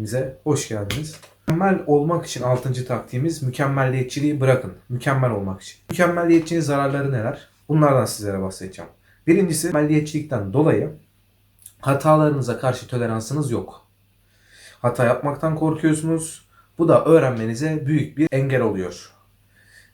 taktiğimize hoş geldiniz. Mükemmel olmak için 6. taktiğimiz mükemmelliyetçiliği bırakın. Mükemmel olmak için. Mükemmelliyetçinin zararları neler? Bunlardan sizlere bahsedeceğim. Birincisi mükemmelliyetçilikten dolayı hatalarınıza karşı toleransınız yok. Hata yapmaktan korkuyorsunuz. Bu da öğrenmenize büyük bir engel oluyor.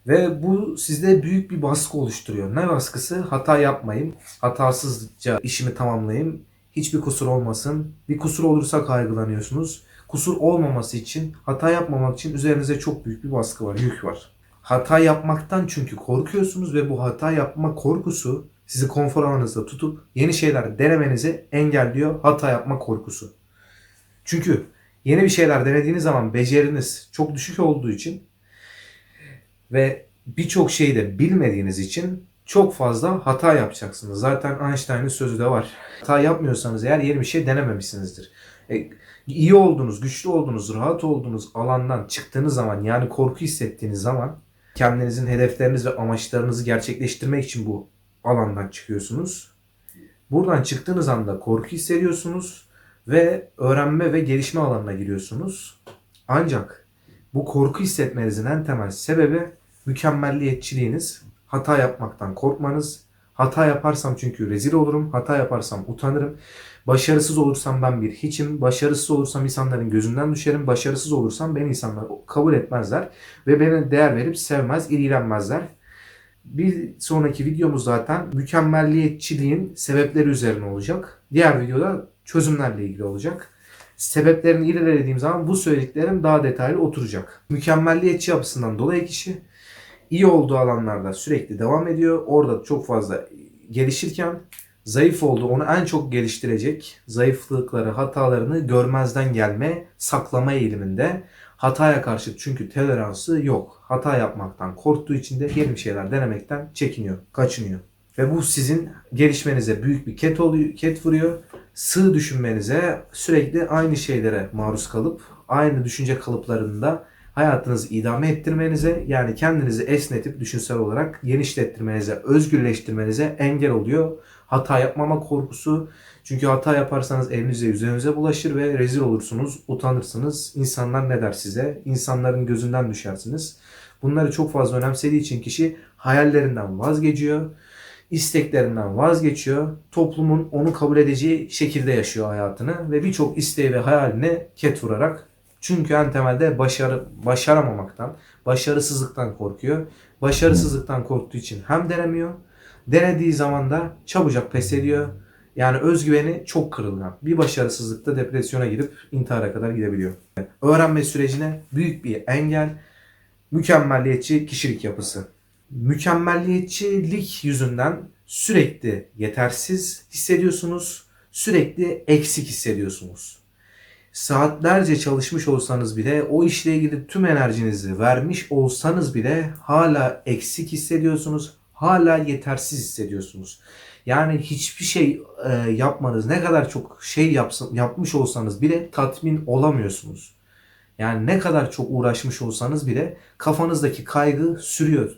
Ve bu sizde büyük bir baskı oluşturuyor. Ne baskısı? Hata yapmayayım, hatasızca işimi tamamlayayım, hiçbir kusur olmasın. Bir kusur olursa kaygılanıyorsunuz. Kusur olmaması için, hata yapmamak için üzerinize çok büyük bir baskı var, yük var. Hata yapmaktan çünkü korkuyorsunuz ve bu hata yapma korkusu sizi konfor alanınızda tutup yeni şeyler denemenizi engelliyor hata yapma korkusu. Çünkü yeni bir şeyler denediğiniz zaman beceriniz çok düşük olduğu için ve birçok şeyi de bilmediğiniz için çok fazla hata yapacaksınız. Zaten Einstein'ın sözü de var. Hata yapmıyorsanız eğer yeni bir şey denememişsinizdir. E, iyi olduğunuz, güçlü olduğunuz, rahat olduğunuz alandan çıktığınız zaman yani korku hissettiğiniz zaman kendinizin hedefleriniz ve amaçlarınızı gerçekleştirmek için bu alandan çıkıyorsunuz. Buradan çıktığınız anda korku hissediyorsunuz ve öğrenme ve gelişme alanına giriyorsunuz. Ancak bu korku hissetmenizin en temel sebebi mükemmelliyetçiliğiniz, hata yapmaktan korkmanız. Hata yaparsam çünkü rezil olurum, hata yaparsam utanırım. Başarısız olursam ben bir hiçim, başarısız olursam insanların gözünden düşerim, başarısız olursam beni insanlar kabul etmezler ve beni değer verip sevmez, ilgilenmezler. Bir sonraki videomuz zaten mükemmelliyetçiliğin sebepleri üzerine olacak. Diğer videoda çözümlerle ilgili olacak. Sebeplerini ilerlediğim zaman bu söylediklerim daha detaylı oturacak. Mükemmelliyetçi yapısından dolayı kişi iyi olduğu alanlarda sürekli devam ediyor. Orada çok fazla gelişirken zayıf olduğu onu en çok geliştirecek zayıflıkları, hatalarını görmezden gelme, saklama eğiliminde. Hataya karşı çünkü toleransı yok. Hata yapmaktan korktuğu için de yeni şeyler denemekten çekiniyor, kaçınıyor. Ve bu sizin gelişmenize büyük bir ket, oluyor, ket vuruyor. Sığ düşünmenize sürekli aynı şeylere maruz kalıp aynı düşünce kalıplarında hayatınızı idame ettirmenize yani kendinizi esnetip düşünsel olarak genişlettirmenize, özgürleştirmenize engel oluyor. Hata yapmama korkusu. Çünkü hata yaparsanız elinize yüzünüze bulaşır ve rezil olursunuz, utanırsınız. İnsanlar ne der size? İnsanların gözünden düşersiniz. Bunları çok fazla önemsediği için kişi hayallerinden vazgeçiyor isteklerinden vazgeçiyor. Toplumun onu kabul edeceği şekilde yaşıyor hayatını ve birçok isteği ve hayaline ket vurarak çünkü en temelde başarı başaramamaktan, başarısızlıktan korkuyor. Başarısızlıktan korktuğu için hem denemiyor, denediği zaman da çabucak pes ediyor. Yani özgüveni çok kırılgan. Bir başarısızlıkta depresyona girip intihara kadar gidebiliyor. Öğrenme sürecine büyük bir engel, mükemmelliyetçi kişilik yapısı mükemmelliyetçilik yüzünden sürekli yetersiz hissediyorsunuz, sürekli eksik hissediyorsunuz. Saatlerce çalışmış olsanız bile, o işle ilgili tüm enerjinizi vermiş olsanız bile hala eksik hissediyorsunuz, hala yetersiz hissediyorsunuz. Yani hiçbir şey e, yapmanız, ne kadar çok şey yapsın, yapmış olsanız bile tatmin olamıyorsunuz. Yani ne kadar çok uğraşmış olsanız bile kafanızdaki kaygı sürüyor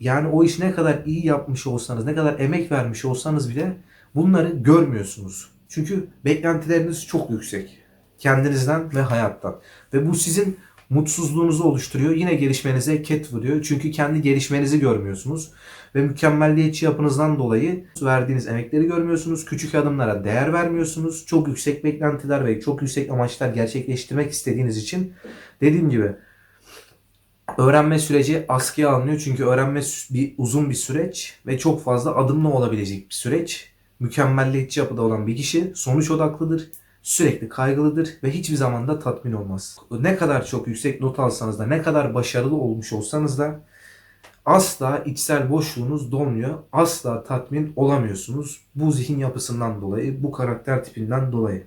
yani o iş ne kadar iyi yapmış olsanız, ne kadar emek vermiş olsanız bile bunları görmüyorsunuz. Çünkü beklentileriniz çok yüksek. Kendinizden ve hayattan. Ve bu sizin mutsuzluğunuzu oluşturuyor. Yine gelişmenize ket vuruyor. Çünkü kendi gelişmenizi görmüyorsunuz. Ve mükemmelliyetçi yapınızdan dolayı verdiğiniz emekleri görmüyorsunuz. Küçük adımlara değer vermiyorsunuz. Çok yüksek beklentiler ve çok yüksek amaçlar gerçekleştirmek istediğiniz için dediğim gibi öğrenme süreci askıya alınıyor. Çünkü öğrenme bir uzun bir süreç ve çok fazla adımlı olabilecek bir süreç. Mükemmelliyetçi yapıda olan bir kişi sonuç odaklıdır. Sürekli kaygılıdır ve hiçbir zaman da tatmin olmaz. Ne kadar çok yüksek not alsanız da ne kadar başarılı olmuş olsanız da asla içsel boşluğunuz dolmuyor. Asla tatmin olamıyorsunuz. Bu zihin yapısından dolayı, bu karakter tipinden dolayı.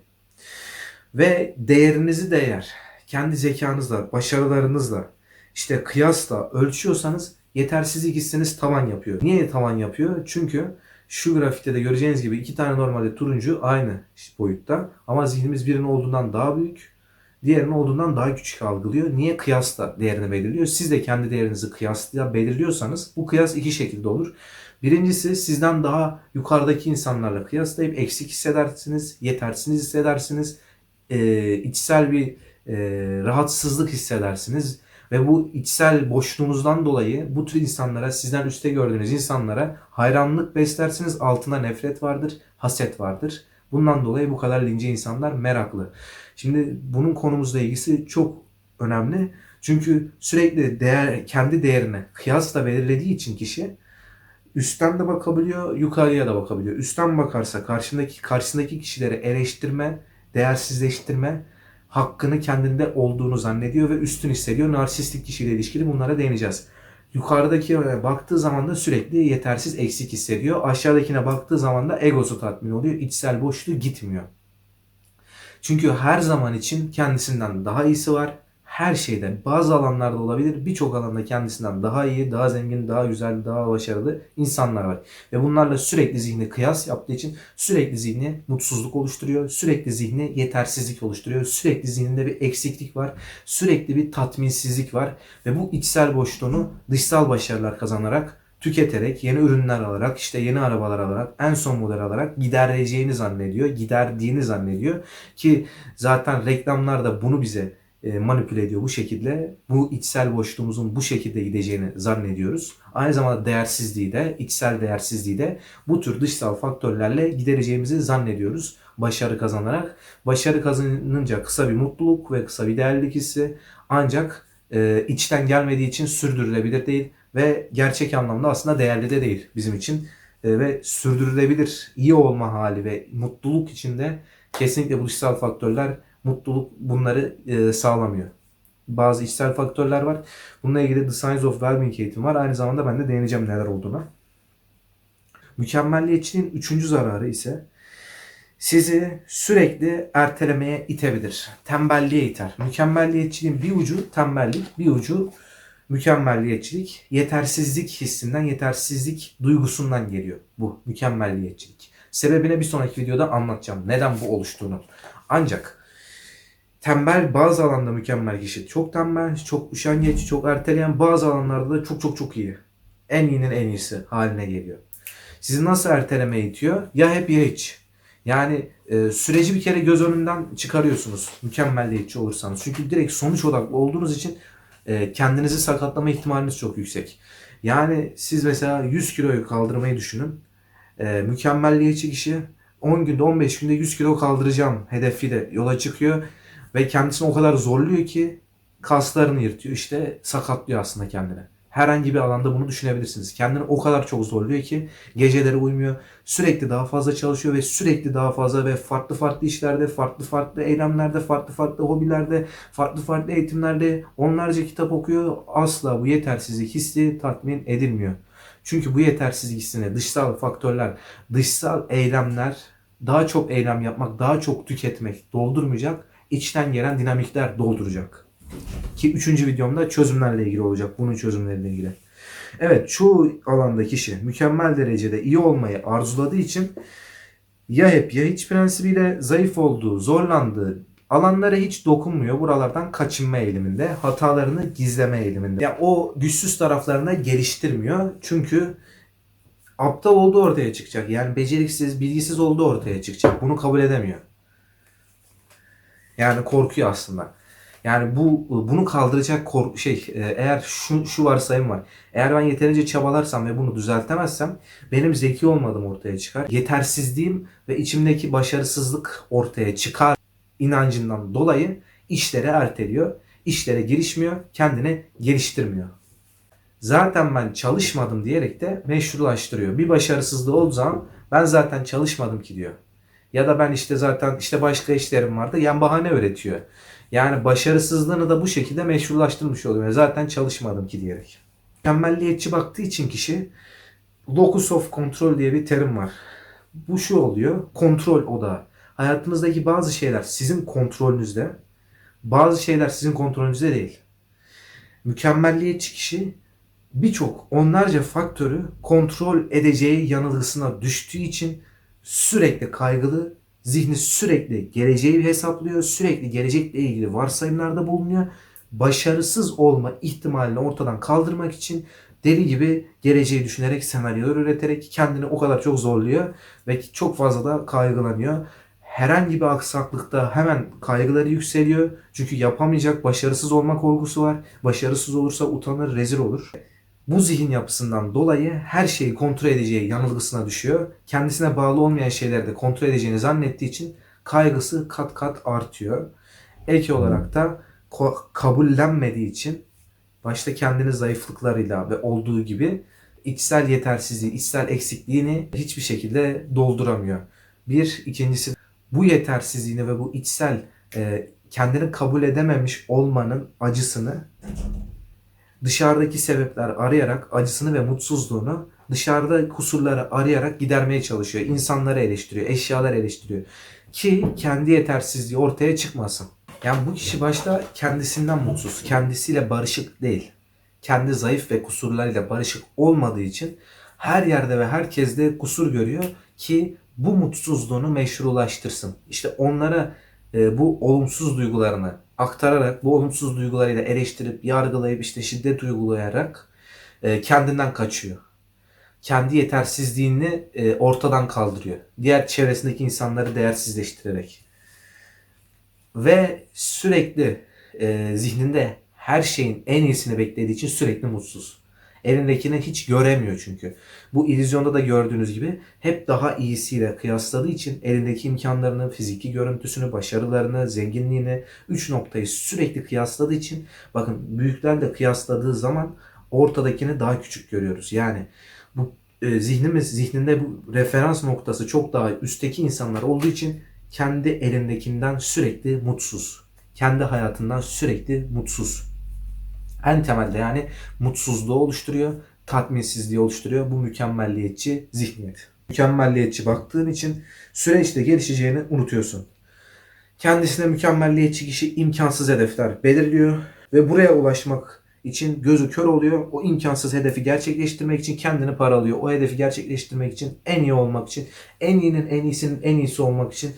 Ve değerinizi değer, kendi zekanızla, başarılarınızla, işte kıyasla ölçüyorsanız yetersizlik hissiniz tavan yapıyor. Niye tavan yapıyor? Çünkü şu grafikte de göreceğiniz gibi iki tane normalde turuncu aynı boyutta ama zihnimiz birinin olduğundan daha büyük, diğerinin olduğundan daha küçük algılıyor. Niye kıyasla değerini belirliyor? Siz de kendi değerinizi kıyasla belirliyorsanız bu kıyas iki şekilde olur. Birincisi sizden daha yukarıdaki insanlarla kıyaslayıp eksik hissedersiniz, yetersiz hissedersiniz e, içsel bir e, rahatsızlık hissedersiniz. Ve bu içsel boşluğunuzdan dolayı bu tür insanlara, sizden üstte gördüğünüz insanlara hayranlık beslersiniz. Altında nefret vardır, haset vardır. Bundan dolayı bu kadar lince insanlar meraklı. Şimdi bunun konumuzla ilgisi çok önemli. Çünkü sürekli değer kendi değerine kıyasla belirlediği için kişi üstten de bakabiliyor, yukarıya da bakabiliyor. Üstten bakarsa karşındaki karşısındaki kişileri eleştirme, değersizleştirme hakkını kendinde olduğunu zannediyor ve üstün hissediyor. Narsistik kişiyle ilişkili bunlara değineceğiz. Yukarıdaki baktığı zaman da sürekli yetersiz, eksik hissediyor. Aşağıdakine baktığı zaman da egosu tatmin oluyor. İçsel boşluğu gitmiyor. Çünkü her zaman için kendisinden daha iyisi var. Her şeyde bazı alanlarda olabilir birçok alanda kendisinden daha iyi, daha zengin, daha güzel, daha başarılı insanlar var. Ve bunlarla sürekli zihni kıyas yaptığı için sürekli zihni mutsuzluk oluşturuyor. Sürekli zihni yetersizlik oluşturuyor. Sürekli zihninde bir eksiklik var. Sürekli bir tatminsizlik var. Ve bu içsel boşluğunu dışsal başarılar kazanarak tüketerek, yeni ürünler alarak, işte yeni arabalar alarak, en son model alarak gidereceğini zannediyor, giderdiğini zannediyor. Ki zaten reklamlar da bunu bize manipüle ediyor bu şekilde. Bu içsel boşluğumuzun bu şekilde gideceğini zannediyoruz. Aynı zamanda değersizliği de, içsel değersizliği de bu tür dışsal faktörlerle gidereceğimizi zannediyoruz. Başarı kazanarak. Başarı kazanınca kısa bir mutluluk ve kısa bir değerlilik hissi ancak e, içten gelmediği için sürdürülebilir değil ve gerçek anlamda aslında değerli de değil bizim için. E, ve sürdürülebilir iyi olma hali ve mutluluk içinde kesinlikle bu dışsal faktörler mutluluk bunları e, sağlamıyor. Bazı içsel faktörler var. Bununla ilgili The Science of Wellbeing eğitim var. Aynı zamanda ben de değineceğim neler olduğuna. Mükemmelliyetçiliğin üçüncü zararı ise sizi sürekli ertelemeye itebilir. Tembelliğe iter. Mükemmelliyetçiliğin bir ucu tembellik, bir ucu mükemmelliyetçilik. Yetersizlik hissinden, yetersizlik duygusundan geliyor bu mükemmelliyetçilik. Sebebine bir sonraki videoda anlatacağım. Neden bu oluştuğunu. Ancak tembel bazı alanda mükemmel kişi. Çok tembel, çok üşengeç, çok erteleyen bazı alanlarda da çok çok çok iyi. En iyinin en iyisi haline geliyor. Sizi nasıl ertelemeye itiyor? Ya hep ya hiç. Yani e, süreci bir kere göz önünden çıkarıyorsunuz mükemmelliyetçi olursanız. Çünkü direkt sonuç odaklı olduğunuz için e, kendinizi sakatlama ihtimaliniz çok yüksek. Yani siz mesela 100 kiloyu kaldırmayı düşünün. E, mükemmelliyetçi kişi 10 günde 15 günde 100 kilo kaldıracağım hedefiyle yola çıkıyor. Ve kendisini o kadar zorluyor ki kaslarını yırtıyor. İşte sakatlıyor aslında kendini. Herhangi bir alanda bunu düşünebilirsiniz. Kendini o kadar çok zorluyor ki geceleri uyumuyor. Sürekli daha fazla çalışıyor ve sürekli daha fazla ve farklı farklı işlerde, farklı farklı eylemlerde, farklı farklı hobilerde, farklı farklı eğitimlerde onlarca kitap okuyor. Asla bu yetersizlik hissi tatmin edilmiyor. Çünkü bu yetersizlik hissine dışsal faktörler, dışsal eylemler, daha çok eylem yapmak, daha çok tüketmek doldurmayacak. İçten gelen dinamikler dolduracak. Ki üçüncü videomda çözümlerle ilgili olacak. Bunun çözümleriyle ilgili. Evet çoğu alanda kişi mükemmel derecede iyi olmayı arzuladığı için ya hep ya hiç prensibiyle zayıf olduğu, zorlandığı alanlara hiç dokunmuyor. Buralardan kaçınma eğiliminde, hatalarını gizleme eğiliminde. Yani o güçsüz taraflarını geliştirmiyor. Çünkü aptal olduğu ortaya çıkacak. Yani beceriksiz, bilgisiz olduğu ortaya çıkacak. Bunu kabul edemiyor. Yani korkuyor aslında. Yani bu bunu kaldıracak korku şey e, eğer şu şu varsayım var. Eğer ben yeterince çabalarsam ve bunu düzeltemezsem benim zeki olmadığım ortaya çıkar. Yetersizliğim ve içimdeki başarısızlık ortaya çıkar inancından dolayı işlere erteliyor. İşlere girişmiyor, kendini geliştirmiyor. Zaten ben çalışmadım diyerek de meşrulaştırıyor. Bir başarısızlığı olduğu zaman ben zaten çalışmadım ki diyor. Ya da ben işte zaten işte başka işlerim vardı. Yani bahane öğretiyor. Yani başarısızlığını da bu şekilde meşrulaştırmış oluyor. Zaten çalışmadım ki diyerek. Mükemmelliyetçi baktığı için kişi locus of control diye bir terim var. Bu şu oluyor. Kontrol odağı. Hayatınızdaki bazı şeyler sizin kontrolünüzde. Bazı şeyler sizin kontrolünüzde değil. Mükemmelliyetçi kişi birçok onlarca faktörü kontrol edeceği yanılgısına düştüğü için sürekli kaygılı, zihni sürekli geleceği hesaplıyor, sürekli gelecekle ilgili varsayımlarda bulunuyor. Başarısız olma ihtimalini ortadan kaldırmak için deli gibi geleceği düşünerek senaryolar üreterek kendini o kadar çok zorluyor ve çok fazla da kaygılanıyor. herhangi bir aksaklıkta hemen kaygıları yükseliyor. Çünkü yapamayacak, başarısız olma korkusu var. Başarısız olursa utanır, rezil olur. Bu zihin yapısından dolayı her şeyi kontrol edeceği yanılgısına düşüyor. Kendisine bağlı olmayan şeyleri de kontrol edeceğini zannettiği için kaygısı kat kat artıyor. Ek olarak da kabullenmediği için başta kendini zayıflıklarıyla ve olduğu gibi içsel yetersizliği, içsel eksikliğini hiçbir şekilde dolduramıyor. Bir, ikincisi bu yetersizliğini ve bu içsel e, kendini kabul edememiş olmanın acısını dışarıdaki sebepler arayarak acısını ve mutsuzluğunu dışarıda kusurları arayarak gidermeye çalışıyor. İnsanları eleştiriyor, eşyaları eleştiriyor. Ki kendi yetersizliği ortaya çıkmasın. Yani bu kişi başta kendisinden mutsuz, kendisiyle barışık değil. Kendi zayıf ve kusurlarıyla barışık olmadığı için her yerde ve herkeste kusur görüyor ki bu mutsuzluğunu meşrulaştırsın. İşte onlara bu olumsuz duygularını aktararak, bu olumsuz duygularıyla eleştirip, yargılayıp, işte şiddet uygulayarak e, kendinden kaçıyor. Kendi yetersizliğini e, ortadan kaldırıyor. Diğer çevresindeki insanları değersizleştirerek. Ve sürekli e, zihninde her şeyin en iyisini beklediği için sürekli mutsuz. Elindekini hiç göremiyor çünkü. Bu illüzyonda da gördüğünüz gibi hep daha iyisiyle kıyasladığı için elindeki imkanlarını, fiziki görüntüsünü, başarılarını, zenginliğini, üç noktayı sürekli kıyasladığı için bakın büyüklerle kıyasladığı zaman ortadakini daha küçük görüyoruz. Yani bu e, zihnimiz zihninde bu referans noktası çok daha üstteki insanlar olduğu için kendi elindekinden sürekli mutsuz. Kendi hayatından sürekli mutsuz. En temelde yani mutsuzluğu oluşturuyor, tatminsizliği oluşturuyor bu mükemmelliyetçi zihniyet. Mükemmelliyetçi baktığın için süreçte gelişeceğini unutuyorsun. Kendisine mükemmelliyetçi kişi imkansız hedefler belirliyor ve buraya ulaşmak için gözü kör oluyor. O imkansız hedefi gerçekleştirmek için kendini paralıyor. O hedefi gerçekleştirmek için en iyi olmak için, en iyinin en iyisinin en iyisi olmak için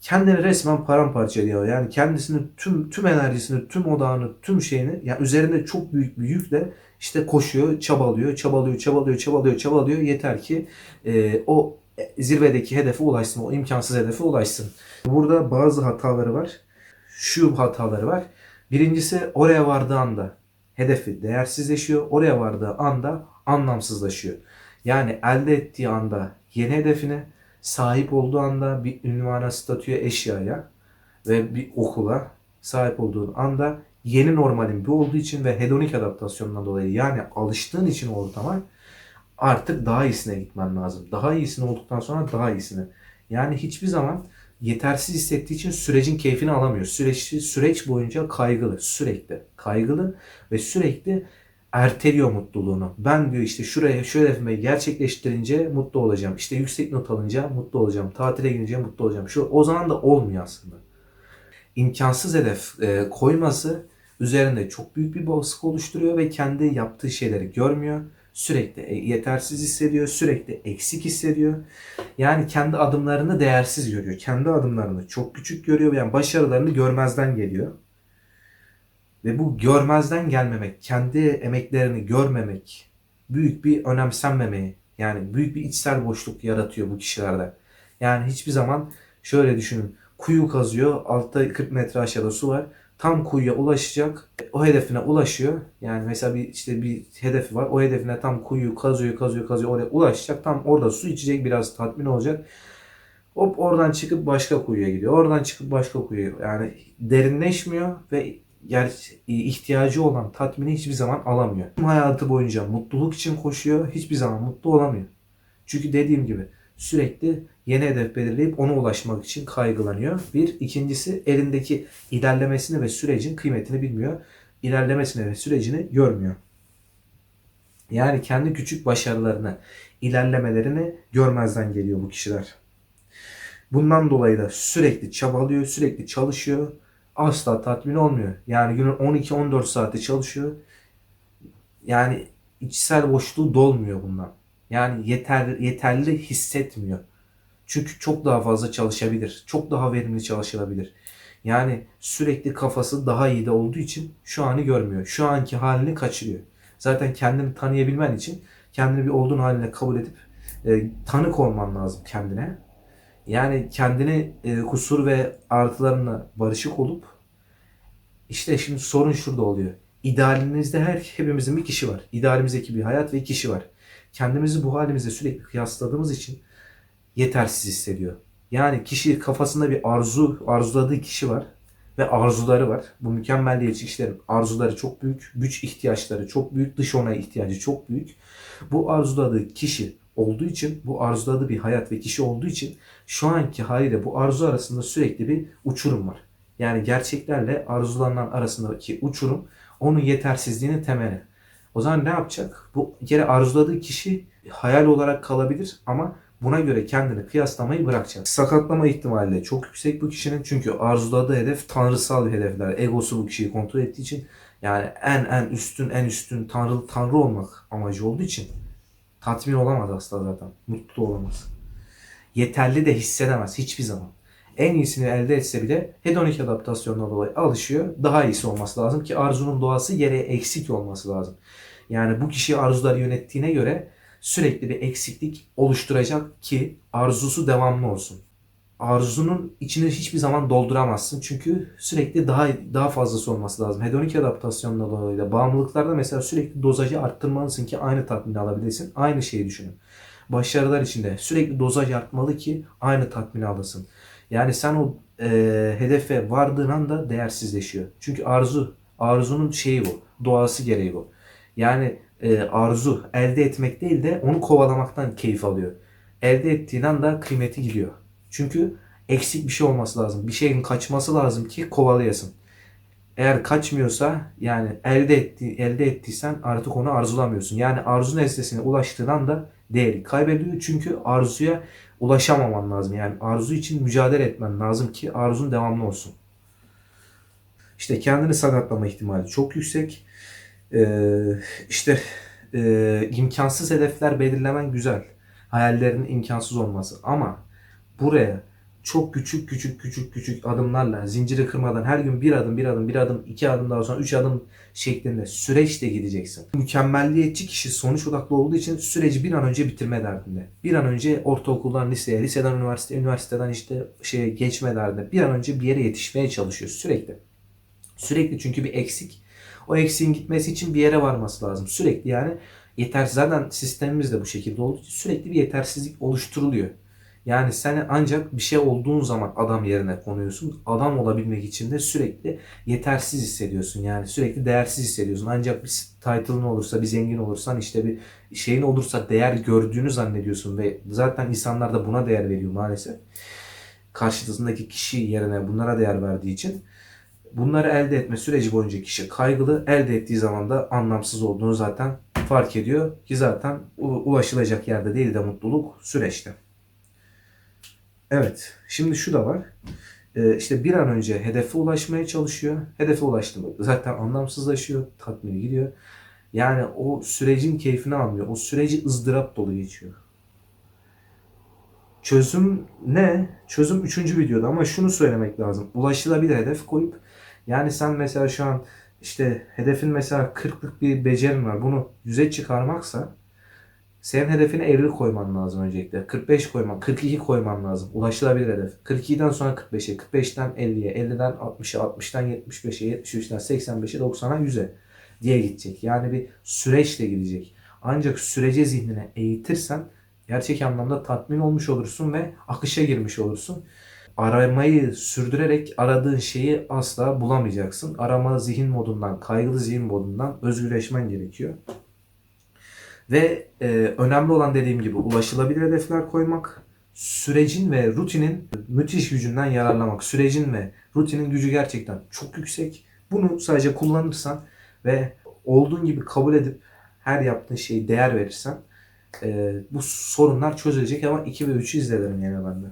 kendini resmen paramparça ediyor. Yani kendisinin tüm tüm enerjisini, tüm odağını, tüm şeyini yani üzerinde çok büyük bir yükle işte koşuyor, çabalıyor, çabalıyor, çabalıyor, çabalıyor, çabalıyor. Yeter ki e, o zirvedeki hedefe ulaşsın, o imkansız hedefe ulaşsın. Burada bazı hataları var. Şu hataları var. Birincisi oraya vardığı anda hedefi değersizleşiyor. Oraya vardığı anda anlamsızlaşıyor. Yani elde ettiği anda yeni hedefine, sahip olduğu anda bir ünvana, statüye, eşyaya ve bir okula sahip olduğun anda yeni normalin bu olduğu için ve hedonik adaptasyonundan dolayı yani alıştığın için ortama artık daha iyisine gitmen lazım. Daha iyisini olduktan sonra daha iyisini. Yani hiçbir zaman yetersiz hissettiği için sürecin keyfini alamıyor. Süreç, süreç boyunca kaygılı, sürekli kaygılı ve sürekli erteliyor mutluluğunu. Ben diyor işte şuraya şu hedefimi gerçekleştirince mutlu olacağım. İşte yüksek not alınca mutlu olacağım. Tatile gidince mutlu olacağım. Şu o zaman da olmuyor aslında. İmkansız hedef e, koyması üzerinde çok büyük bir baskı oluşturuyor ve kendi yaptığı şeyleri görmüyor. Sürekli e, yetersiz hissediyor, sürekli eksik hissediyor. Yani kendi adımlarını değersiz görüyor. Kendi adımlarını çok küçük görüyor. Yani başarılarını görmezden geliyor. Ve bu görmezden gelmemek, kendi emeklerini görmemek, büyük bir önemsenmemeyi, yani büyük bir içsel boşluk yaratıyor bu kişilerde. Yani hiçbir zaman şöyle düşünün. Kuyu kazıyor, altta 40 metre aşağıda su var. Tam kuyuya ulaşacak, o hedefine ulaşıyor. Yani mesela bir işte bir hedefi var. O hedefine tam kuyuyu kazıyor, kazıyor, kazıyor. Oraya ulaşacak. Tam orada su içecek, biraz tatmin olacak. Hop oradan çıkıp başka kuyuya gidiyor. Oradan çıkıp başka kuyuya. Yani derinleşmiyor ve ger ihtiyacı olan tatmini hiçbir zaman alamıyor. Tüm hayatı boyunca mutluluk için koşuyor. Hiçbir zaman mutlu olamıyor. Çünkü dediğim gibi sürekli yeni hedef belirleyip ona ulaşmak için kaygılanıyor. Bir. ikincisi elindeki ilerlemesini ve sürecin kıymetini bilmiyor. İlerlemesini ve sürecini görmüyor. Yani kendi küçük başarılarını, ilerlemelerini görmezden geliyor bu kişiler. Bundan dolayı da sürekli çabalıyor, sürekli çalışıyor. Asla tatmin olmuyor. Yani günün 12-14 saati çalışıyor. Yani içsel boşluğu dolmuyor bundan. Yani yeter, yeterli hissetmiyor. Çünkü çok daha fazla çalışabilir. Çok daha verimli çalışılabilir. Yani sürekli kafası daha iyi de olduğu için şu anı görmüyor. Şu anki halini kaçırıyor. Zaten kendini tanıyabilmen için kendini bir olduğun haline kabul edip e, tanık olman lazım kendine. Yani kendini e, kusur ve artılarına barışık olup işte şimdi sorun şurada oluyor. İdealimizde her hepimizin bir kişi var. İdealimizdeki bir hayat ve kişi var. Kendimizi bu halimizde sürekli kıyasladığımız için yetersiz hissediyor. Yani kişi kafasında bir arzu, arzuladığı kişi var ve arzuları var. Bu mükemmelliyetçi kişilerin arzuları çok büyük, güç ihtiyaçları çok büyük, dış onaya ihtiyacı çok büyük. Bu arzuladığı kişi olduğu için, bu arzuladığı bir hayat ve kişi olduğu için şu anki haliyle bu arzu arasında sürekli bir uçurum var. Yani gerçeklerle arzulanan arasındaki uçurum onun yetersizliğinin temeli. O zaman ne yapacak? Bu kere arzuladığı kişi hayal olarak kalabilir ama buna göre kendini kıyaslamayı bırakacak. Sakatlama ihtimali de çok yüksek bu kişinin çünkü arzuladığı hedef tanrısal bir hedefler. Egosu bu kişiyi kontrol ettiği için yani en en üstün en üstün tanrı tanrı olmak amacı olduğu için tatmin olamaz asla zaten. Mutlu olamaz. Yeterli de hissedemez hiçbir zaman. En iyisini elde etse bile hedonik adaptasyonuna dolayı alışıyor. Daha iyisi olması lazım ki arzunun doğası yere eksik olması lazım. Yani bu kişi arzuları yönettiğine göre sürekli bir eksiklik oluşturacak ki arzusu devamlı olsun. Arzunun içini hiçbir zaman dolduramazsın çünkü sürekli daha daha fazlası olması lazım. Hedonik adaptasyonla dolayı da bağımlılıklarda mesela sürekli dozajı arttırmalısın ki aynı tatmini alabilesin. Aynı şeyi düşünün. Başarılar içinde sürekli dozaj artmalı ki aynı tatmini alasın. Yani sen o e, hedefe vardığın anda değersizleşiyor. Çünkü arzu, arzunun şeyi bu, doğası gereği bu. Yani e, arzu elde etmek değil de onu kovalamaktan keyif alıyor. Elde ettiğin anda kıymeti gidiyor. Çünkü eksik bir şey olması lazım. Bir şeyin kaçması lazım ki kovalayasın. Eğer kaçmıyorsa yani elde etti, elde ettiysen artık onu arzulamıyorsun. Yani arzu nesnesine ulaştığın anda değeri kaybediyor. Çünkü arzuya ulaşamaman lazım. Yani arzu için mücadele etmen lazım ki arzun devamlı olsun. İşte kendini sakatlama ihtimali çok yüksek. Ee, işte e, imkansız hedefler belirlemen güzel. Hayallerin imkansız olması. Ama buraya çok küçük küçük küçük küçük adımlarla zinciri kırmadan her gün bir adım bir adım bir adım iki adım daha sonra üç adım şeklinde süreçte gideceksin. Mükemmelliyetçi kişi sonuç odaklı olduğu için süreci bir an önce bitirme derdinde. Bir an önce ortaokuldan liseye, liseden üniversiteye, üniversiteden işte şeye geçme derdinde. Bir an önce bir yere yetişmeye çalışıyor sürekli. Sürekli çünkü bir eksik. O eksiğin gitmesi için bir yere varması lazım. Sürekli yani yetersiz. Zaten sistemimiz de bu şekilde olduğu için sürekli bir yetersizlik oluşturuluyor. Yani sen ancak bir şey olduğun zaman adam yerine konuyorsun. Adam olabilmek için de sürekli yetersiz hissediyorsun. Yani sürekli değersiz hissediyorsun. Ancak bir title'ın olursa, bir zengin olursan, işte bir şeyin olursa değer gördüğünü zannediyorsun ve zaten insanlar da buna değer veriyor maalesef. Karşısındaki kişi yerine bunlara değer verdiği için bunları elde etme süreci boyunca kişi kaygılı. Elde ettiği zaman da anlamsız olduğunu zaten fark ediyor ki zaten ulaşılacak yerde değil de mutluluk süreçte. Evet. Şimdi şu da var. Ee, işte bir an önce hedefe ulaşmaya çalışıyor. Hedefe ulaştı mı zaten anlamsızlaşıyor. Tatmini gidiyor. Yani o sürecin keyfini almıyor. O süreci ızdırap dolu geçiyor. Çözüm ne? Çözüm üçüncü videoda ama şunu söylemek lazım. Ulaşılabilir hedef koyup yani sen mesela şu an işte hedefin mesela 40'lık bir becerin var. Bunu 100'e çıkarmaksa senin hedefine 50 koyman lazım öncelikle. 45 koyman, 42 koyman lazım. Ulaşılabilir hedef. 42'den sonra 45'e, 45'ten 50'ye, 50'den 60'a, 60'tan 75'e, 73'ten 85'e, 90'a, 100'e diye gidecek. Yani bir süreçle gidecek. Ancak sürece zihnine eğitirsen gerçek anlamda tatmin olmuş olursun ve akışa girmiş olursun. Aramayı sürdürerek aradığın şeyi asla bulamayacaksın. Arama zihin modundan, kaygılı zihin modundan özgürleşmen gerekiyor. Ve e, önemli olan dediğim gibi ulaşılabilir hedefler koymak, sürecin ve rutinin müthiş gücünden yararlamak. Sürecin ve rutinin gücü gerçekten çok yüksek. Bunu sadece kullanırsan ve olduğun gibi kabul edip her yaptığın şeyi değer verirsen e, bu sorunlar çözülecek ama 2 ve 3'ü izlerim yani bende.